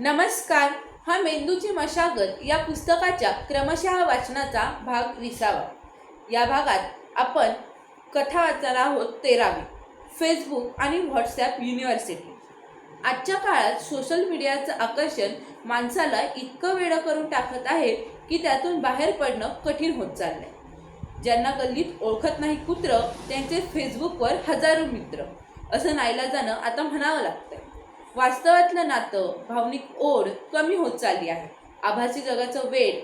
नमस्कार हा मेंदूची मशागत या पुस्तकाच्या क्रमशः वाचनाचा भाग विसावा या भागात आपण कथा वाचणार आहोत तेरावी फेसबुक आणि व्हॉट्सॲप युनिव्हर्सिटी आजच्या काळात सोशल मीडियाचं आकर्षण माणसाला इतकं वेळं करून टाकत आहे की त्यातून बाहेर पडणं कठीण होत चाललं आहे ज्यांना गल्लीत ओळखत नाही कुत्र त्यांचे फेसबुकवर हजारो मित्र. असं नाईला जाणं आता म्हणावं लागतं वास्तवातलं नातं भावनिक ओढ कमी होत चालली आहे. आभासी जगाचं वेळ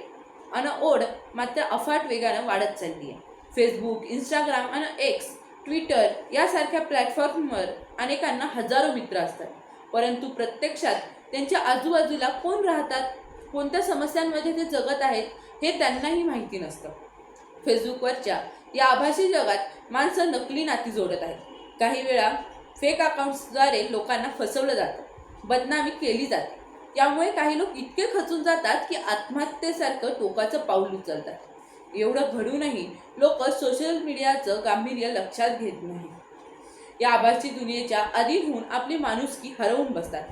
आणि ओढ मात्र अफाट वेगानं वाढत चालली आहे. फेसबुक इंस्टाग्राम आणि एक्स ट्विटर यासारख्या प्लॅटफॉर्मवर अनेकांना हजारो मित्र असतात. परंतु प्रत्यक्षात त्यांच्या आजूबाजूला कोण राहतात? कोणत्या समस्यांमध्ये ते जगत आहेत? हे त्यांनाही माहिती नसतं. फेसबुकवरच्या या आभासी जगात माणसं नकली नाती जोडत आहेत. काही वेळा फेक अकाउंट्सद्वारे लोकांना फसवलं जातं. बदनामी केली जाते. त्यामुळे काही लोक इतके खचून जातात की आत्महत्येसारखं टोकाचं पाऊल उचलतात. एवढं घडूनही लोक सोशल मीडियाचं गांभीर्य लक्षात घेत नाही या आभासी दुनियेच्या अधीन होऊन आपली माणुसकी हरवून बसतात.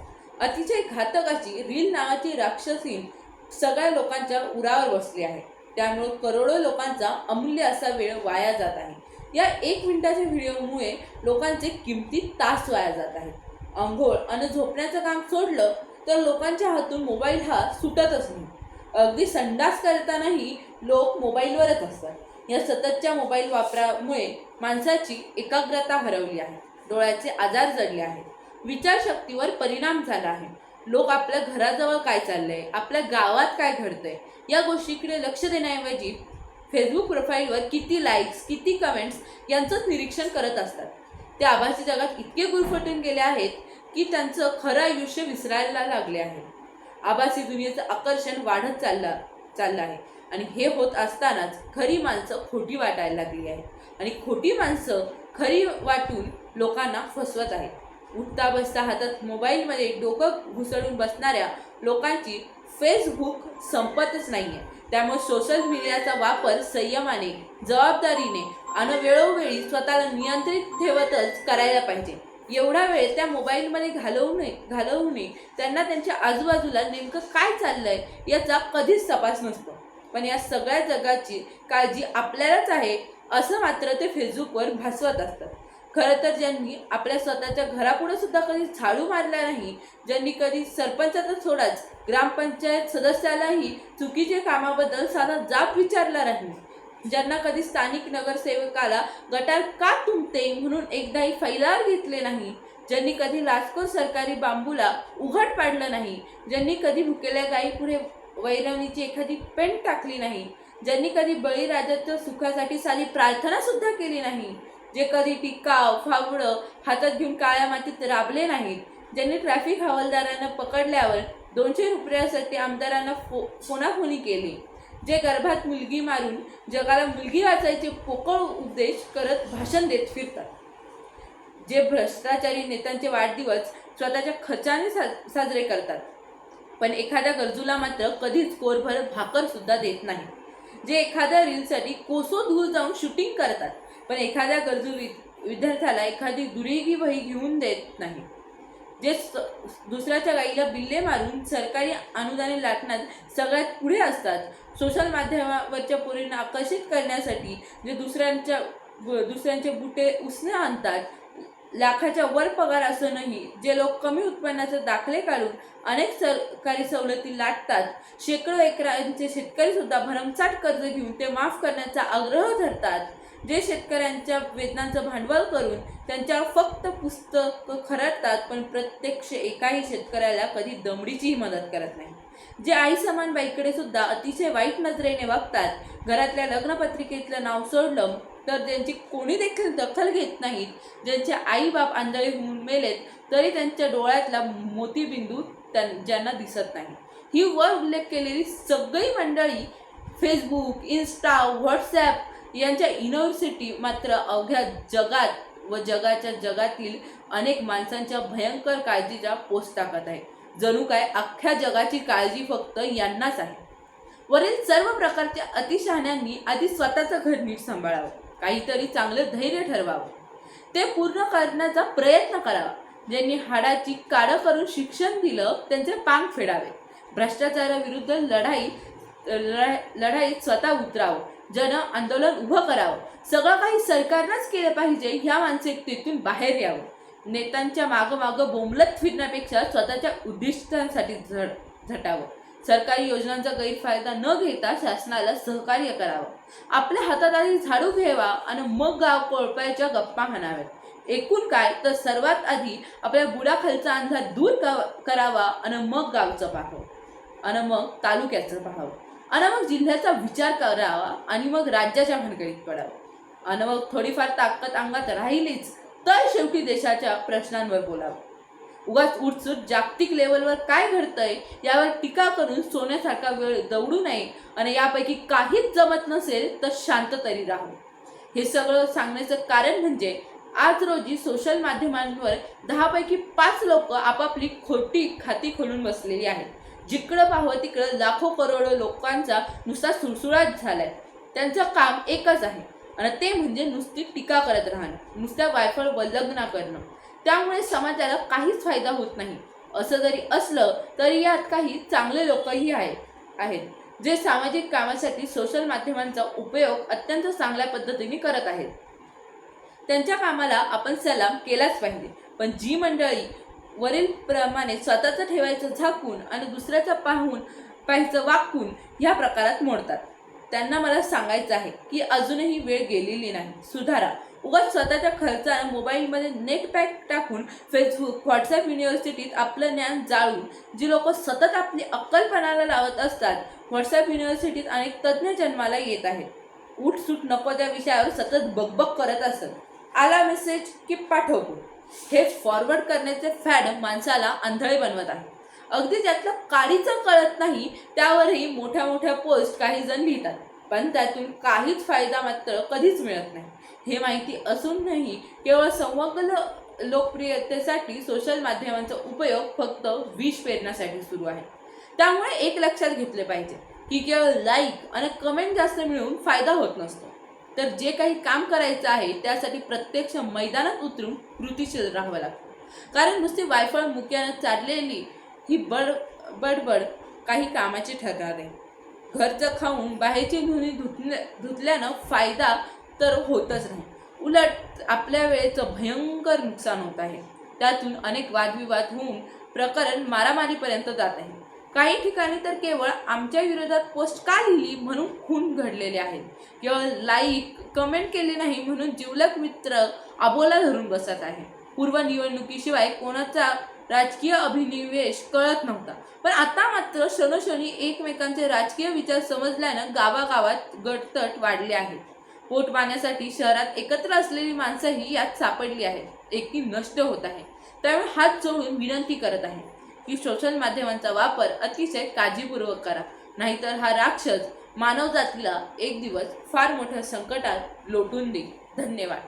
अतिशय घातक अशी रील नावाची राक्षसी सगळ्या लोकांच्या उरावर बसली आहे. त्यामुळे करोडो लोकांचा अमूल्य असा वेळ वाया जात आहे. या एक मिनिटाच्या व्हिडिओमुळे लोकांचे किमती तास वाया जात आहेत. आंघोळ आणि झोपण्याचं काम सोडलं तर लोकांच्या हातून मोबाईल हा सुटतच नाही. अगदी संडास करतानाही लोक मोबाईलवरच असतात. या सततच्या मोबाईल वापरामुळे माणसाची एकाग्रता हरवली आहे. डोळ्याचे आजार जडले आहेत. विचारशक्तीवर परिणाम झाला आहे. लोक आपल्या घराजवळ काय चाललंय? आपल्या गावात काय घडतंय? या गोष्टीकडे लक्ष देण्याऐवजी फेसबुक प्रोफाईलवर किती लाईक्स किती कमेंट्स यांचंच निरीक्षण करत असतात. ते आभासी जगात इतके गुरफटून गेले आहेत की त्यांचं खरं आयुष्य विसरायला लागले आहे. आभासी दुनियेचं आकर्षण वाढत चाललं चाललं आहे. आणि हे होत असतानाच खरी माणसं खोटी वाटायला लागली आहेत. आणि खोटी माणसं खरी वाटून लोकांना फसवत आहेत. उठता बसता हातात मोबाईलमध्ये डोकं घुसळून बसणाऱ्या लोकांची फेसबुक संपतच नाही आहे त्यामुळे सोशल मीडियाचा वापर संयमाने जबाबदारीने आणि वेळोवेळी स्वतःला नियंत्रित ठेवतच करायला पाहिजे. एवढा वेळ त्या मोबाईलमध्ये घालवू नये घालवू नये. त्यांना त्यांच्या आजूबाजूला नेमकं काय चाललंय याचा कधीच तपास नसतो. पण या सगळ्या जगाची काळजी आपल्यालाच आहे असं मात्र ते फेसबुकवर भासवत असतात. खरं तर ज्यांनी आपल्या स्वतःच्या घरापुढे सुद्धा कधी झाडू मारला नाही ज्यांनी कधी सरपंचाचा सोडाच ग्रामपंचायत सदस्यालाही चुकीच्या कामाबद्दल साधा जाब विचारला नाही. ज्यांना कधी स्थानिक नगरसेवकाला गटार का तुंबते म्हणून एकदाही फैलार घेतले नाही ज्यांनी कधी लाचको सरकारी बांबूला उघड पाडलं नाही ज्यांनी कधी भुकेल्या गायीपुढे वैरवणीची एखादी पेंट टाकली नाही ज्यांनी कधी बळीराजाच्या सुखासाठी साधी प्रार्थना सुद्धा केली नाही जे कधी टिकाव फावडं हातात घेऊन काळ्या मातीत राबले नाहीत ज्यांनी ट्रॅफिक हवालदारांना पकडल्यावर दोनशे रुपयासाठी आमदारांना फो फोनाफोनी केली. जे गर्भात मुलगी मारून जगाला मुलगी वाचायचे पोकळ उपदेश करत भाषण देत फिरतात. जे भ्रष्टाचारी नेत्यांचे वाढदिवस स्वतःच्या खर्चाने सा साजरे करतात. पण एखाद्या गरजूला मात्र कधीच कोरभर भाकरसुद्धा देत नाही जे एखाद्या रीलसाठी कोसो दूर जाऊन शूटिंग करतात. पण एखाद्या गरजू वि विद्यार्थ्याला एखादी दुरेगी वही घेऊन देत नाही. जे स दुसऱ्याच्या गाईला बिल्ले मारून सरकारी अनुदाने लाटण्यात सगळ्यात पुढे असतात. सोशल माध्यमावरच्या पोरींना आकर्षित करण्यासाठी जे दुसऱ्यांच्या दुसऱ्यांचे बुटे उसने आणतात लाखाच्या वर पगार असूनही जे लोक कमी उत्पन्नाचे दाखले काढून अनेक सरकारी सवलती लाटतात. शेकडो एकरांचे शेतकरीसुद्धा भरमसाट भरमसाठ कर्ज घेऊन ते माफ करण्याचा आग्रह धरतात. जे शेतकऱ्यांच्या वेतनांचं भांडवल करून त्यांच्यावर फक्त पुस्तकं खरडतात पण प्रत्यक्ष एकाही शेतकऱ्याला कधी दमडीचीही मदत करत नाही. जे आई समान बाईकडे सुद्धा अतिशय वाईट नजरेने वागतात घरातल्या लग्नपत्रिकेतलं नाव सोडलं तर त्यांची कोणी देखील दखल घेत नाहीत. ज्यांचे आई बाप आंधळे होऊन मेलेत तरी त्यांच्या डोळ्यातला मोतीबिंदू त्यां ज्यांना दिसत नाही. ही वर उल्लेख केलेली सगळी मंडळी फेसबुक इन्स्टा व्हॉट्सॲप यांच्या युनिव्हर्सिटी मात्र अवघ्या जगात व जगाच्या जगातील अनेक माणसांच्या भयंकर काळजीच्या पोस्ट टाकत आहे. जणू काय अख्ख्या जगाची काळजी फक्त यांनाच आहे. वरील सर्व प्रकारच्या अतिशहाण्यांनी आधी स्वतःचं घर नीट सांभाळावं. काहीतरी चांगलं धैर्य ठरवावं. ते पूर्ण करण्याचा प्रयत्न करावा. ज्यांनी हाडाची काळं करून शिक्षण दिलं त्यांचे पांग फेडावे. भ्रष्टाचाराविरुद्ध लढाई लढाईत स्वतः उतरावं. जन आंदोलन उभं करावं. सगळं काही सरकारनंच केलं पाहिजे ह्या मानसिकतेतून बाहेर यावं. नेत्यांच्या मागं मागं बोंबलत फिरण्यापेक्षा स्वतःच्या उद्दिष्टांसाठी झ झटावं. सरकारी योजनांचा गैरफायदा न घेता शासनाला सहकार्य करावं. आपल्या हातात आधी झाडू घ्यावा आणि मग गाव कोळपायच्या गप्पा म्हणाव्यात. एकूण काय तर सर्वात आधी आपल्या बुडाखालचा अंधार दूर क- करावा आणि मग गावचं पाहावं. आणि मग तालुक्याचं पाहावं. आणि मग जिल्ह्याचा विचार करावा आणि मग राज्याच्या भानगडीत पडावं. आणि मग थोडीफार ताकद अंगात राहिलीच तर शेवटी देशाच्या प्रश्नांवर बोलावं. उगाच उठसूट जागतिक लेवलवर काय घडतंय यावर टीका करून सोन्यासारखा वेळ दौडू नये आणि यापैकी काहीच जमत नसेल तर शांत तरी राहू. हे सगळं सांगण्याचं कारण म्हणजे आज रोजी सोशल माध्यमांवर दहापैकी पाच लोक आपापली खोटी खाती खोलून बसलेली आहेत. जिकडं पाहावं तिकडं लाखो करोडो लोकांचा नुसता सुळसुळाट झालाय. त्यांचं काम एकच आहे. आणि ते म्हणजे नुसती टीका करत राहणं. नुसत्या वायफळ वल्लग्ना करणं. त्यामुळे समाजाला काहीच फायदा होत नाही. असं जरी असलं तरी यात काही चांगले लोकही आहे आहेत जे सामाजिक कामासाठी सोशल माध्यमांचा उपयोग अत्यंत चांगल्या पद्धतीने करत आहेत. त्यांच्या कामाला आपण सलाम केलाच पाहिजे. पण जी मंडळी वरील प्रमाणे स्वतःचं ठेवायचं झाकून आणि दुसऱ्याचं पाहून पाहायचं वाकून ह्या प्रकारात मोडतात. त्यांना मला सांगायचं आहे की अजूनही वेळ गेलेली नाही. सुधारा उगाच स्वतःच्या खर्चा मोबाईलमध्ये नेट पॅक टाकून फेसबुक व्हॉट्सअप युनिव्हर्सिटीत आपलं ज्ञान जाळून जी लोक सतत आपली अक्कलपणाला लावत असतात व्हॉट्सअप युनिव्हर्सिटीत अनेक तज्ज्ञ जन्माला येत आहेत. उठसूट नको त्या विषयावर सतत बकबक करत असत. आला मेसेज की पाठवतो. हे फॉरवर्ड करण्याचे फॅड माणसाला आंधळे बनवत आहे. अगदी त्यातलं काडीचं कळत नाही त्यावरही मोठ्या मोठ्या पोस्ट काही जण लिहितात. पण त्यातून काहीच फायदा मात्र कधीच मिळत नाही. हे माहिती असूनही केवळ संवगल लोकप्रियतेसाठी सोशल माध्यमांचा उपयोग फक्त विष पेरण्यासाठी सुरू आहे. त्यामुळे एक लक्षात घेतले पाहिजे की केवळ लाईक आणि कमेंट जास्त मिळून फायदा होत नसतो. तर जे काही काम करायचं आहे त्यासाठी प्रत्यक्ष मैदानात उतरून कृतीशील राहावं लागतं. कारण नुसती वायफळ मुक्यानं चाललेली ही बड बडबड काही कामाची ठरणार नाही. घरचं खाऊन बाहेरची धुणी धुतल्या धुतल्यानं फायदा तर होतच नाही. उलट आपल्या वेळेचं भयंकर नुकसान होत आहे. त्यातून अनेक वादविवाद होऊन प्रकरण मारामारीपर्यंत जात आहे. काही ठिकाणी तर केवळ आमच्या विरोधात पोस्ट का लिहिली म्हणून खून घडलेले आहेत. केवळ लाईक कमेंट केले नाही म्हणून जिवलक मित्र आबोला धरून बसत आहे पूर्व निवडणुकीशिवाय कोणाचा राजकीय अभिनिवेश कळत नव्हता. पण आता मात्र क्षणोक्षणी एकमेकांचे राजकीय विचार समजल्यानं गावागावात गटतट वाढले आहेत पोट पाण्यासाठी शहरात एकत्र असलेली माणसंही यात सापडली आहेत. एकी नष्ट होत आहे. त्यामुळे हात जोडून विनंती करत आहे. की सोशल माध्यमांचा वापर अतिशय काळजीपूर्वक करा. नाहीतर हा राक्षस मानवजातीला एक दिवस फार मोठ्या संकटात लोटून देईल. धन्यवाद.